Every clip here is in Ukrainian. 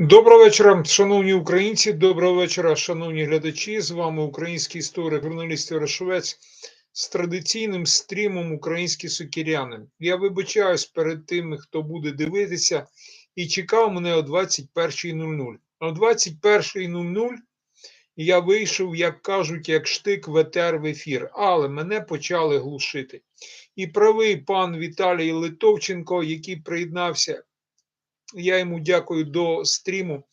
Доброго вечора, шановні українці. Доброго вечора, шановні глядачі. З вами український історик, журналіст Ярошовець з традиційним стрімом Українські сокіряни. Я вибачаюсь перед тими, хто буде дивитися, і чекав мене о 21.00. О 21.00 я вийшов, як кажуть, як штик в етер в ефір, але мене почали глушити. І правий пан Віталій Литовченко, який приєднався я йому дякую до стріму,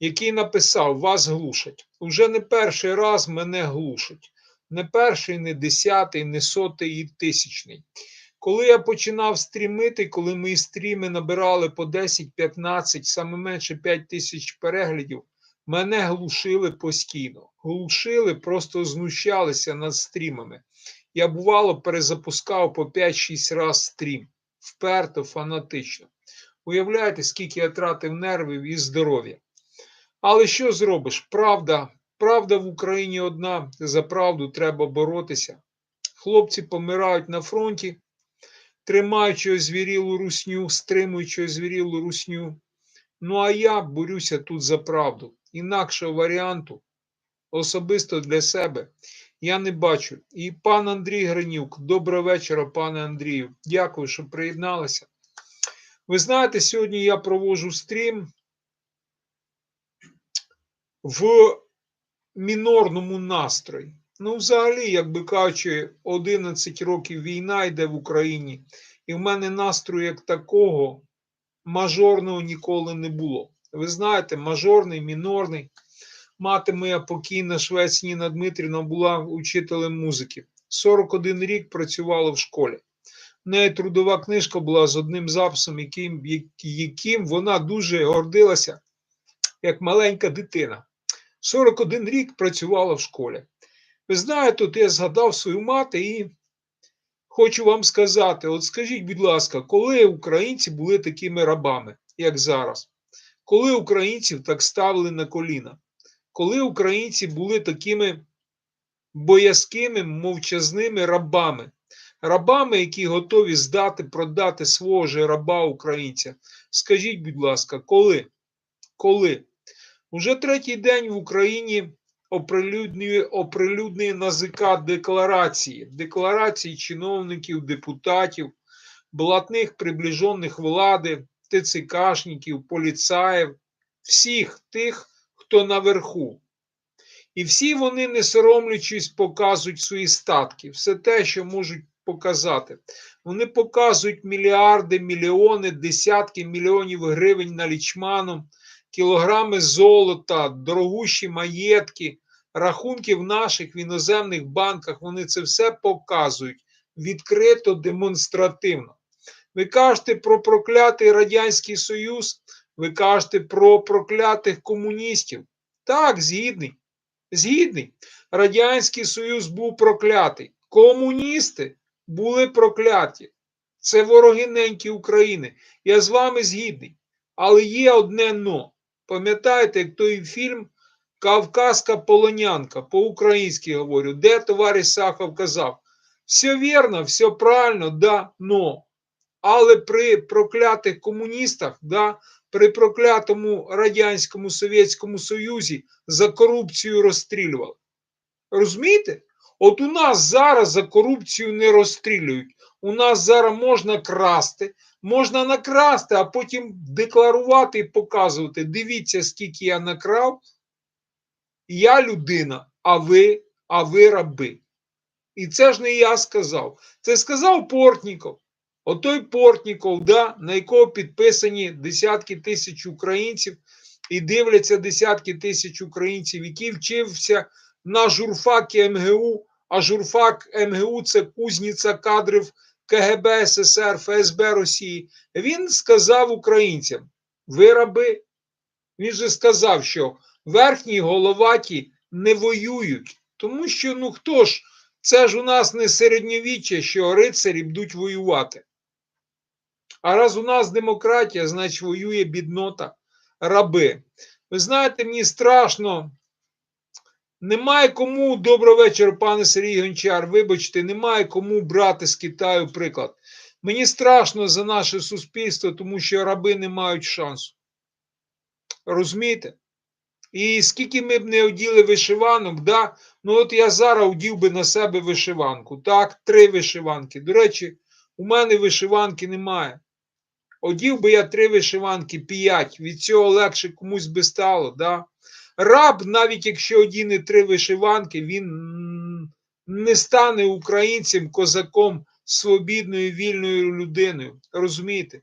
який написав: Вас глушать. Уже не перший раз мене глушать. Не перший, не десятий, не сотий і тисячний. Коли я починав стрімити, коли мої стріми набирали по 10-15, саме менше 5 тисяч переглядів, мене глушили постійно. Глушили, просто знущалися над стрімами. Я бувало перезапускав по 5-6 раз стрім. Вперто, фанатично. Уявляєте, скільки я тратив нервів і здоров'я. Але що зробиш? Правда, правда в Україні одна, за правду треба боротися. Хлопці помирають на фронті, тримаючи озвірілу русню, стримуючи озвірілу русню. Ну а я борюся тут за правду. Інакшого варіанту, особисто для себе, я не бачу. І пан Андрій Гринюк, доброго вечора, пане Андрію. Дякую, що приєдналися. Ви знаєте, сьогодні я проводжу стрім в мінорному настрої. Ну, взагалі, як би кажучи, 11 років війна йде в Україні, і в мене настрою як такого мажорного ніколи не було. Ви знаєте, мажорний, мінорний. Мати моя покійна швець Ніна Дмитрівна була учителем музики. 41 рік працювала в школі. Неї трудова книжка була з одним записом, яким, яким вона дуже гордилася, як маленька дитина. 41 рік працювала в школі. Ви знаєте, тут я згадав свою мати і хочу вам сказати: от скажіть, будь ласка, коли українці були такими рабами, як зараз? Коли українців так ставили на коліна? Коли українці були такими боязкими, мовчазними рабами? Рабами, які готові здати, продати свого ж раба українця. Скажіть, будь ласка, коли? Коли? Уже третій день в Україні оприлюднює оприлюднює НАЗК декларації, декларації чиновників, депутатів, блатних приближених влади, ТЦКшників, поліцаїв, всіх тих, хто наверху. І всі вони, не соромлячись, показують свої статки, все те, що можуть показати. Вони показують мільярди, мільйони, десятки мільйонів гривень налічманом, кілограми золота, дорогущі маєтки, рахунки в наших в іноземних банках. Вони це все показують відкрито, демонстративно. Ви кажете про проклятий Радянський Союз, ви кажете про проклятих комуністів. Так, згідний. Згідний. Радянський Союз був проклятий. Комуністи були прокляті. Це вороги неньки України. Я з вами згідний. Але є одне но. Пам'ятаєте, як той фільм Кавказька полонянка, по-українськи говорю, де товариш Сахов казав: все вірно, все правильно, да, но. Але при проклятих комуністах, да, при проклятому Радянському Совєтському Союзі за корупцію розстрілювали. Розумієте? От у нас зараз за корупцію не розстрілюють. У нас зараз можна красти, можна накрасти, а потім декларувати і показувати. Дивіться, скільки я накрав. Я людина, а ви, а ви раби. І це ж не я сказав. Це сказав Портніков. Отой Портніков, да, на якого підписані десятки тисяч українців і дивляться десятки тисяч українців, які вчився на журфакі МГУ, а журфак МГУ це кузниця кадрів КГБ СССР, ФСБ Росії. Він сказав українцям: ви раби. Він же сказав, що верхні головаті не воюють, тому що ну хто ж, це ж у нас не середньовіччя, що рицарі будуть воювати. А раз у нас демократія, значить воює біднота, раби. Ви знаєте, мені страшно немає кому доброго вечора, пане Сергій Гончар. Вибачте, немає кому брати з Китаю приклад. Мені страшно за наше суспільство, тому що раби не мають шансу. Розумієте? І скільки ми б не оділи вишиванок, да? ну от я зараз одів би на себе вишиванку. Так, три вишиванки. До речі, у мене вишиванки немає. Одів би я три вишиванки, п'ять. Від цього легше комусь би стало. Да? Раб, навіть якщо одіне три вишиванки, він не стане українцем, козаком, свобідною, вільною людиною. Розумієте?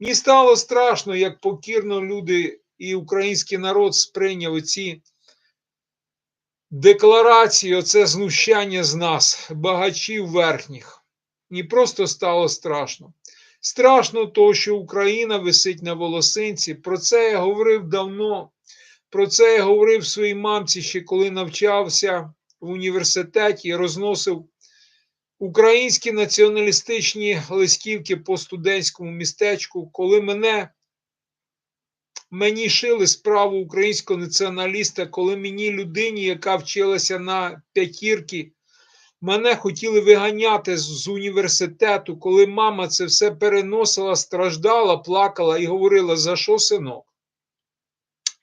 Мені стало страшно, як покірно люди і український народ сприйняв ці декларації, оце знущання з нас, багачів верхніх. Мені просто стало страшно. Страшно того, що Україна висить на волосинці. Про це я говорив давно. Про це я говорив своїй мамці ще коли навчався в університеті розносив українські націоналістичні листівки по студентському містечку, коли мене мені шили справу українського націоналіста, коли мені людині, яка вчилася на п'ятірки, мене хотіли виганяти з університету, коли мама це все переносила, страждала, плакала і говорила: за що синок?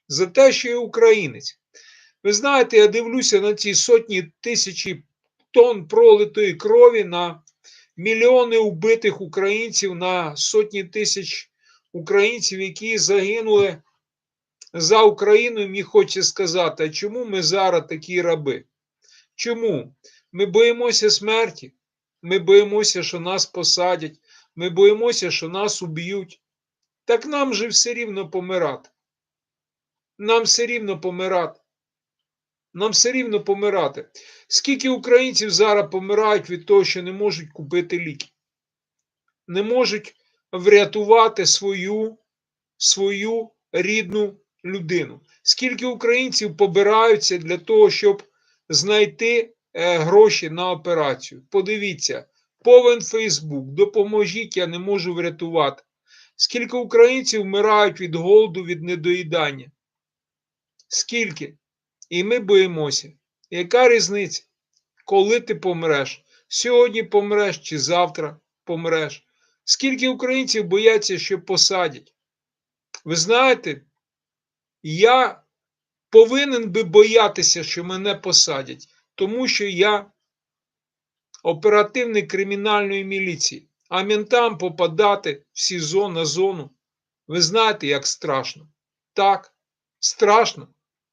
За те, що я українець. Ви знаєте, я дивлюся на ці сотні тисячі тонн пролитої крові на мільйони убитих українців, на сотні тисяч українців, які загинули за Україну. І мені хочеться сказати, а чому ми зараз такі раби? Чому? Ми боїмося смерті, ми боїмося, що нас посадять, ми боїмося, що нас уб'ють. Так нам же все рівно помирати. Нам все рівно помирати. Нам все рівно помирати. Скільки українців зараз помирають від того, що не можуть купити ліки, не можуть врятувати свою, свою рідну людину. Скільки українців побираються для того, щоб знайти е, гроші на операцію? Подивіться, повен Фейсбук, допоможіть, я не можу врятувати. Скільки українців вмирають від голоду, від недоїдання? Скільки? І ми боїмося. Яка різниця? Коли ти помреш? Сьогодні помреш чи завтра помреш? Скільки українців бояться, що посадять? Ви знаєте, я повинен би боятися, що мене посадять, тому що я оперативник кримінальної міліції, а ментам попадати в СІЗО на зону. Ви знаєте, як страшно. Так, страшно.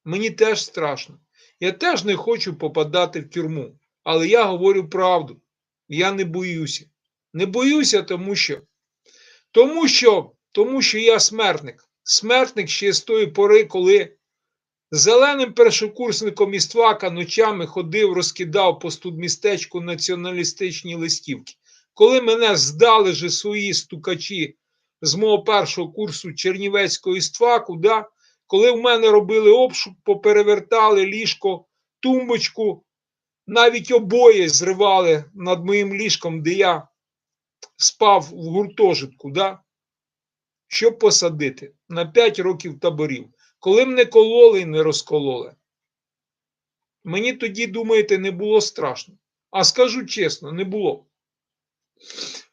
Мені теж страшно. Я теж не хочу попадати в тюрму, але я говорю правду. Я не боюся. Не боюся, тому що тому що, тому що я смертник. Смертник ще з тої пори, коли зеленим першокурсником із Твака ночами ходив, розкидав по студмістечку націоналістичні листівки. Коли мене здали же свої стукачі з мого першого курсу Чернівецького істваку, да, коли в мене робили обшук, поперевертали ліжко, тумбочку, навіть обоє зривали над моїм ліжком, де я спав в гуртожитку, да? щоб посадити на 5 років таборів. Коли мене кололи і не розкололи. Мені тоді, думаєте, не було страшно. А скажу чесно, не було.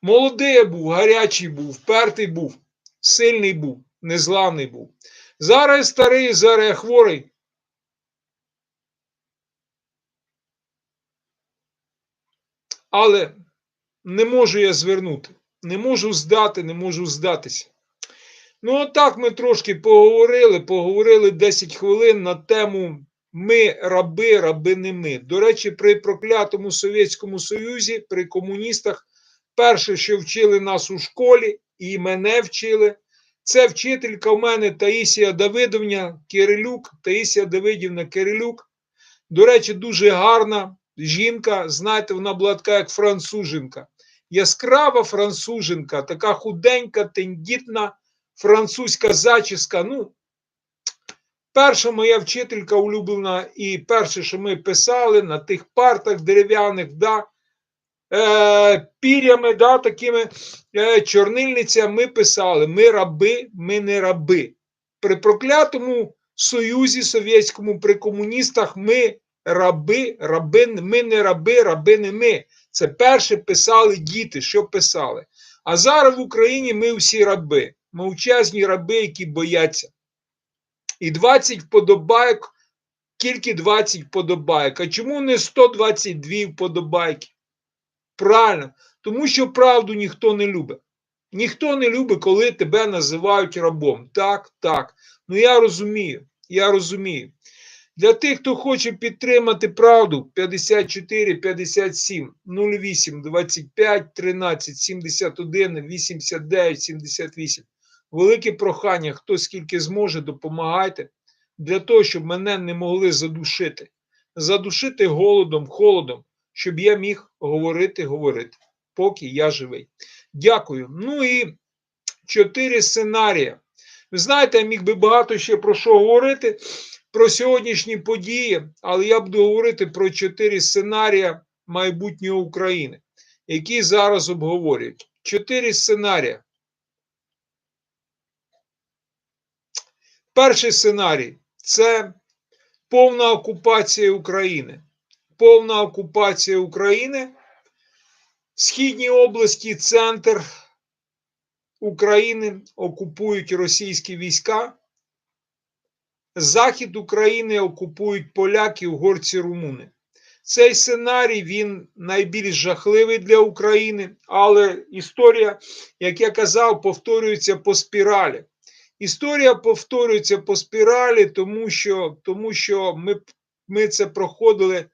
Молодий я був, гарячий був, впертий був, сильний був, незламний був. Зараз старий, зараз хворий. Але не можу я звернути, не можу здати, не можу здатися. Ну, отак ми трошки поговорили, поговорили 10 хвилин на тему ми раби, раби не ми. До речі, при проклятому Совєтському Союзі, при комуністах, перше, що вчили нас у школі, і мене вчили, це вчителька в мене Таїсія Давидовна Кирилюк, Таїсія Давидівна Кирилюк. До речі, дуже гарна жінка. Знаєте, вона була така, як француженка. Яскрава француженка, така худенька, тендітна французька зачіска. Ну, перша моя вчителька улюблена, і перше, що ми писали на тих партах дерев'яних, да, пірями, да, такими е, чорнильницями ми писали: ми раби, ми не раби. При проклятому Союзі Совєтському, при комуністах ми раби, раби, ми не раби, раби не ми. Це перше писали діти, що писали. А зараз в Україні ми всі раби, мовчазні раби, які бояться. І 20 вподобайок, тільки 20 вподобайок. А чому не 122 вподобайки? Правильно, тому що правду ніхто не любить. Ніхто не любить, коли тебе називають рабом. Так, так. Ну я розумію, я розумію. Для тих, хто хоче підтримати правду, 54 57 08 25 13 71 89 78. Велике прохання, хто скільки зможе, допомагайте для того, щоб мене не могли задушити. Задушити голодом, холодом, щоб я міг говорити, говорити, поки я живий. Дякую. Ну і чотири сценарії. Ви знаєте, я міг би багато ще про що говорити, про сьогоднішні події, але я буду говорити про чотири сценарії майбутнього України, які зараз обговорюють. Чотири сценарії. Перший сценарій це повна окупація України. Повна окупація України. Східні області, центр України окупують російські війська. Захід України окупують поляки, угорці, румуни. Цей сценарій він найбільш жахливий для України, але історія, як я казав, повторюється по спіралі. Історія повторюється по спіралі, тому що, тому що ми, ми це проходили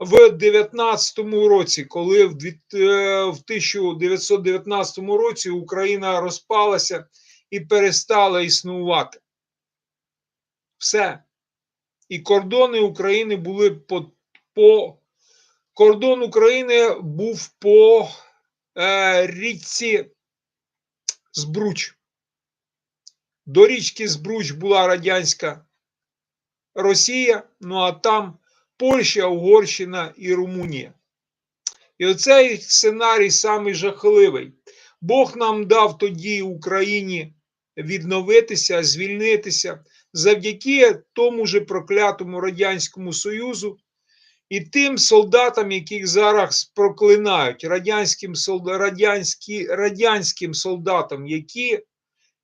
в 19 році, коли в, дві- е, в 1919 році Україна розпалася і перестала існувати. Все. І кордони України були по, по кордон України був по е, річці Збруч. До річки Збруч була радянська Росія, ну а там Польща, Угорщина і Румунія. І оцей сценарій самий жахливий. Бог нам дав тоді Україні відновитися, звільнитися завдяки тому же проклятому Радянському Союзу і тим солдатам, яких зараз проклинають, радянським, радянські, радянським солдатам, які,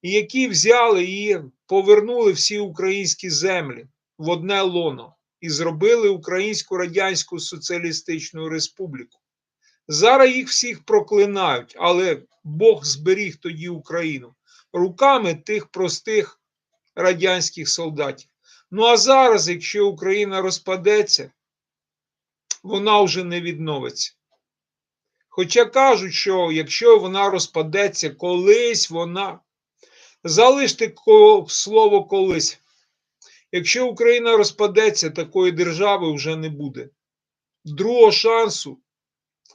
які взяли і повернули всі українські землі в одне лоно і зробили Українську Радянську Соціалістичну Республіку. Зараз їх всіх проклинають, але Бог зберіг тоді Україну руками тих простих радянських солдатів. Ну а зараз, якщо Україна розпадеться, вона вже не відновиться. Хоча кажуть, що якщо вона розпадеться, колись вона. Залиште слово колись. Якщо Україна розпадеться, такої держави вже не буде. Другого шансу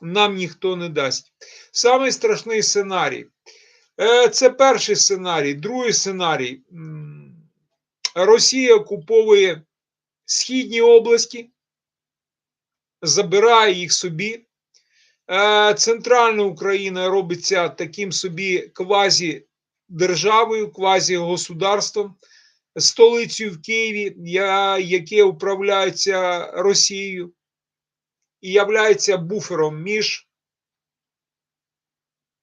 нам ніхто не дасть. Самий страшний сценарій. Е, Це перший сценарій. Другий сценарій. Росія окуповує східні області, забирає їх собі. Е, Центральна Україна робиться таким собі квазі-державою, квазі-государством, столицею в Києві, яке управляється Росією і являється буфером між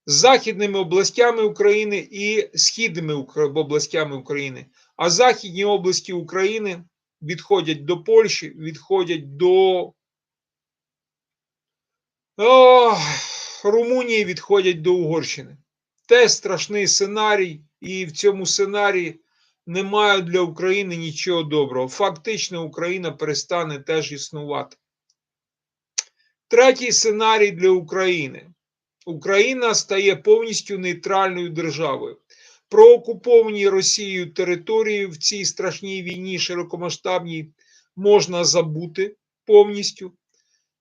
західними областями України і східними областями України. А західні області України відходять до Польщі, відходять до О, Румунії, відходять до Угорщини. Те страшний сценарій, і в цьому сценарії немає для України нічого доброго. Фактично, Україна перестане теж існувати. Третій сценарій для України. Україна стає повністю нейтральною державою. Про окуповані Росією території в цій страшній війні широкомасштабній можна забути повністю.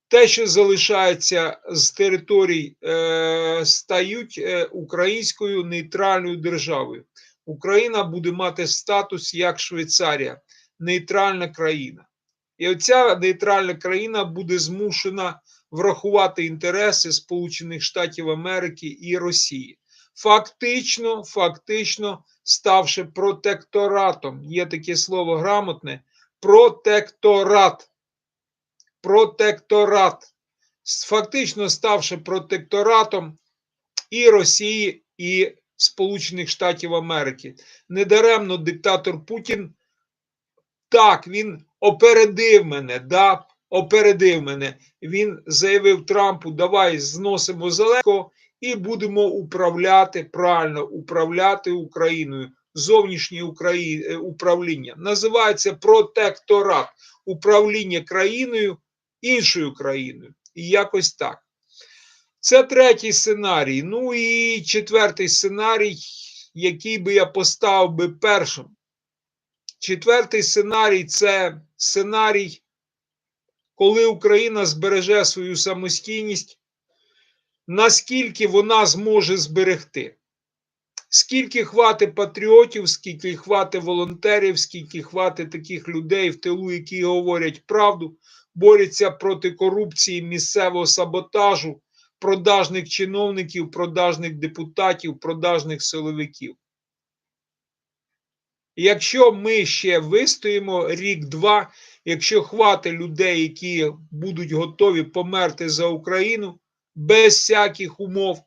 Те, що залишається з територій, е, стають е, українською нейтральною державою. Україна буде мати статус як Швейцарія, нейтральна країна. І оця нейтральна країна буде змушена врахувати інтереси Сполучених Штатів Америки і Росії. Фактично, фактично ставши протекторатом. Є таке слово грамотне протекторат. Протекторат. Фактично ставши протекторатом і Росії, і Сполучених Штатів Америки. Недаремно диктатор Путін Так, він опередив мене, да, опередив мене. Він заявив Трампу: давай зносимо Зеленського і будемо управляти правильно управляти Україною. Зовнішнє Украї... е, управління називається протекторат управління країною іншою країною. І якось так. Це третій сценарій. Ну і четвертий сценарій, який би я поставив би першим. Четвертий сценарій це сценарій, коли Україна збереже свою самостійність, наскільки вона зможе зберегти. Скільки хватить патріотів, скільки хватить волонтерів, скільки хватить таких людей в тилу, які говорять правду, борються проти корупції, місцевого саботажу, продажних чиновників, продажних депутатів, продажних силовиків. Якщо ми ще вистоїмо рік-два, якщо хватить людей, які будуть готові померти за Україну без всяких умов,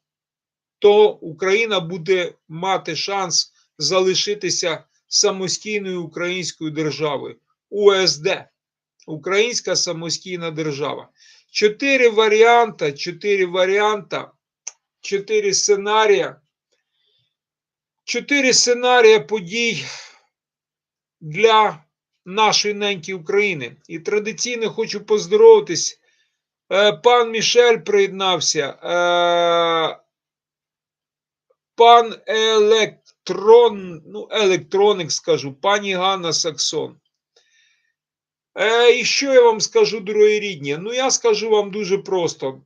то Україна буде мати шанс залишитися самостійною українською державою. УСД Українська самостійна держава. Чотири варіанти, чотири варіанта, чотири сценарія. Чотири сценарія подій для нашої неньки України. І традиційно хочу поздоровитись. Е, Пан Мішель приєднався. Е, Пан Електрон, ну, електроник скажу, пані Ганна Саксон. Е, І що я вам скажу, дорогі рідні? Ну, я скажу вам дуже просто.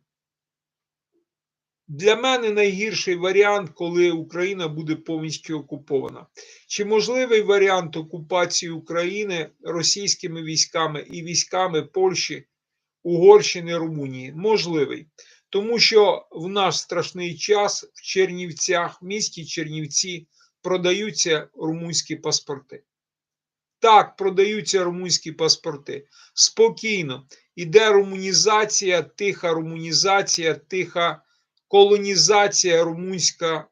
Для мене найгірший варіант, коли Україна буде повністю окупована. Чи можливий варіант окупації України російськими військами і військами Польщі, Угорщини, Румунії? Можливий. Тому що в наш страшний час в Чернівцях, в місті Чернівці, продаються румунські паспорти. Так, продаються румунські паспорти. Спокійно. Іде румунізація, тиха румунізація, тиха колонізація румунська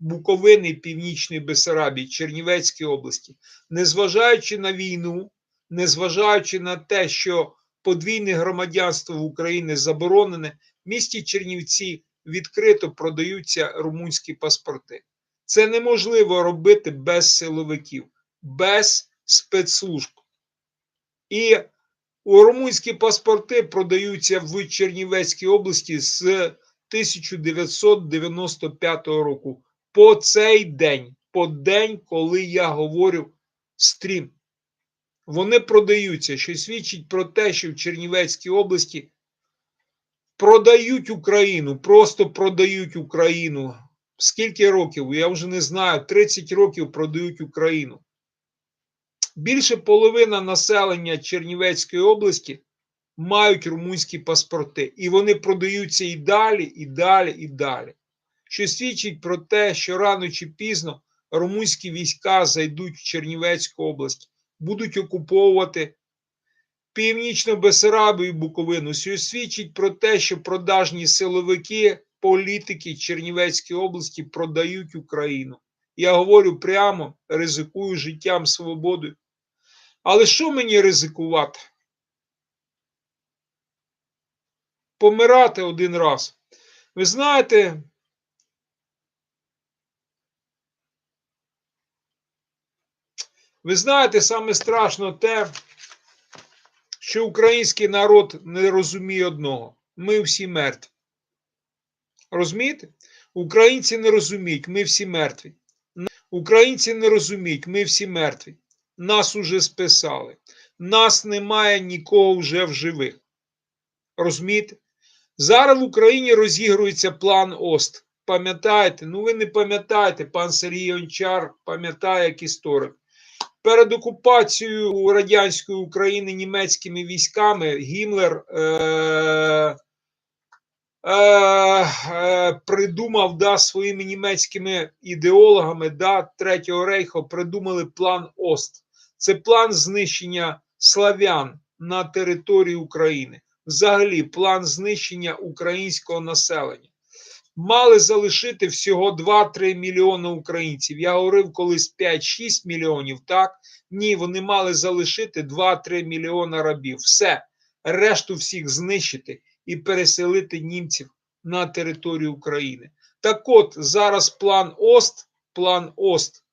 Буковини, Північної Бесарабії, Чернівецької області. Незважаючи на війну, незважаючи на те, що подвійне громадянство в Україні заборонене, в місті Чернівці відкрито продаються румунські паспорти. Це неможливо робити без силовиків, без спецслужб. І румунські паспорти продаються в Чернівецькій області з 1995 року. По цей день, по день, коли я говорю стрім. Вони продаються, що свідчить про те, що в Чернівецькій області продають Україну, просто продають Україну. Скільки років? Я вже не знаю, 30 років продають Україну. Більше половина населення Чернівецької області мають румунські паспорти, і вони продаються і далі, і далі, і далі. Що свідчить про те, що рано чи пізно румунські війська зайдуть в Чернівецьку область, будуть окуповувати північно Бесарабію і Буковину. Що свідчить про те, що продажні силовики, політики Чернівецької області продають Україну. Я говорю прямо, ризикую життям, свободою. Але що мені ризикувати? Помирати один раз. Ви знаєте, ви знаєте, саме страшно те, що український народ не розуміє одного. Ми всі мертві. Розумієте? Українці не розуміють, ми всі мертві. Українці не розуміють, ми всі мертві. Нас уже списали. Нас немає нікого вже в живих. Розумієте? Зараз в Україні розігрується план ОСТ. Пам'ятаєте? Ну ви не пам'ятаєте, пан Сергій Ончар пам'ятає як історик. Перед окупацією радянської України німецькими військами Гімлер е- е- е- придумав да, своїми німецькими ідеологами да, Третього рейху придумали план ОСТ. Це план знищення славян на території України. Взагалі, план знищення українського населення. мали залишити всього 2-3 мільйони українців. Я говорив колись 5-6 мільйонів, так? Ні, вони мали залишити 2-3 мільйона рабів. Все, решту всіх знищити і переселити німців на територію України. Так от, зараз план ОСТ, план ОСТ,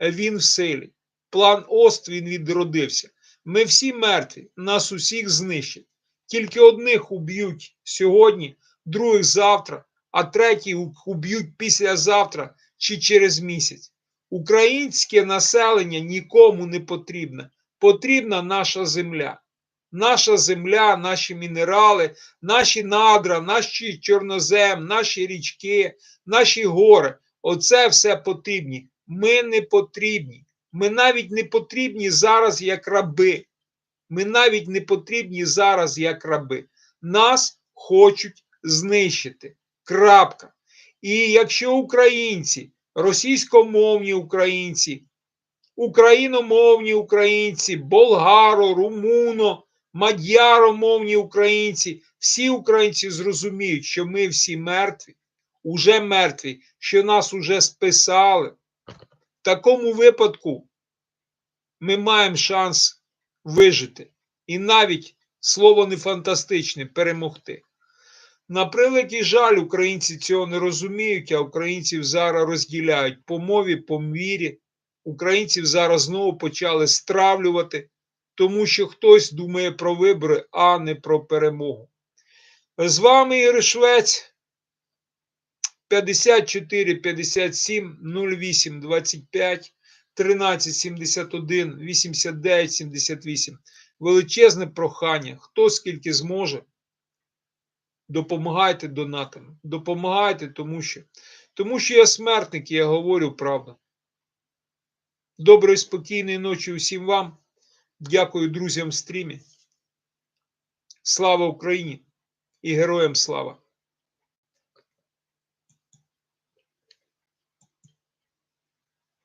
він в силі. План ОСТ він відродився. Ми всі мертві, нас усіх знищать. Тільки одних уб'ють сьогодні, других завтра, а третіх уб'ють післязавтра чи через місяць. Українське населення нікому не потрібне. Потрібна наша земля. Наша земля, наші мінерали, наші надра, наші чорнозем, наші річки, наші гори. Оце все потрібні. Ми не потрібні. Ми навіть не потрібні зараз як раби. Ми навіть не потрібні зараз як раби. Нас хочуть знищити. Крапка. І якщо українці, російськомовні українці, україномовні українці, болгаро, румуно, мадяромовні українці, всі українці зрозуміють, що ми всі мертві, уже мертві, що нас уже списали. В такому випадку ми маємо шанс вижити. І навіть слово не фантастичне перемогти. На превеликий жаль, українці цього не розуміють, а українців зараз розділяють по мові, по мірі. Українців зараз знову почали стравлювати, тому що хтось думає про вибори, а не про перемогу. З вами Ігор Швець 54 57 08 25 13 71 89 78. Величезне прохання. Хто скільки зможе, допомагайте донатами. Допомагайте, тому що, тому що я смертник, і я говорю правду. Доброї, спокійної ночі усім вам. Дякую друзям в стрімі. Слава Україні і героям слава!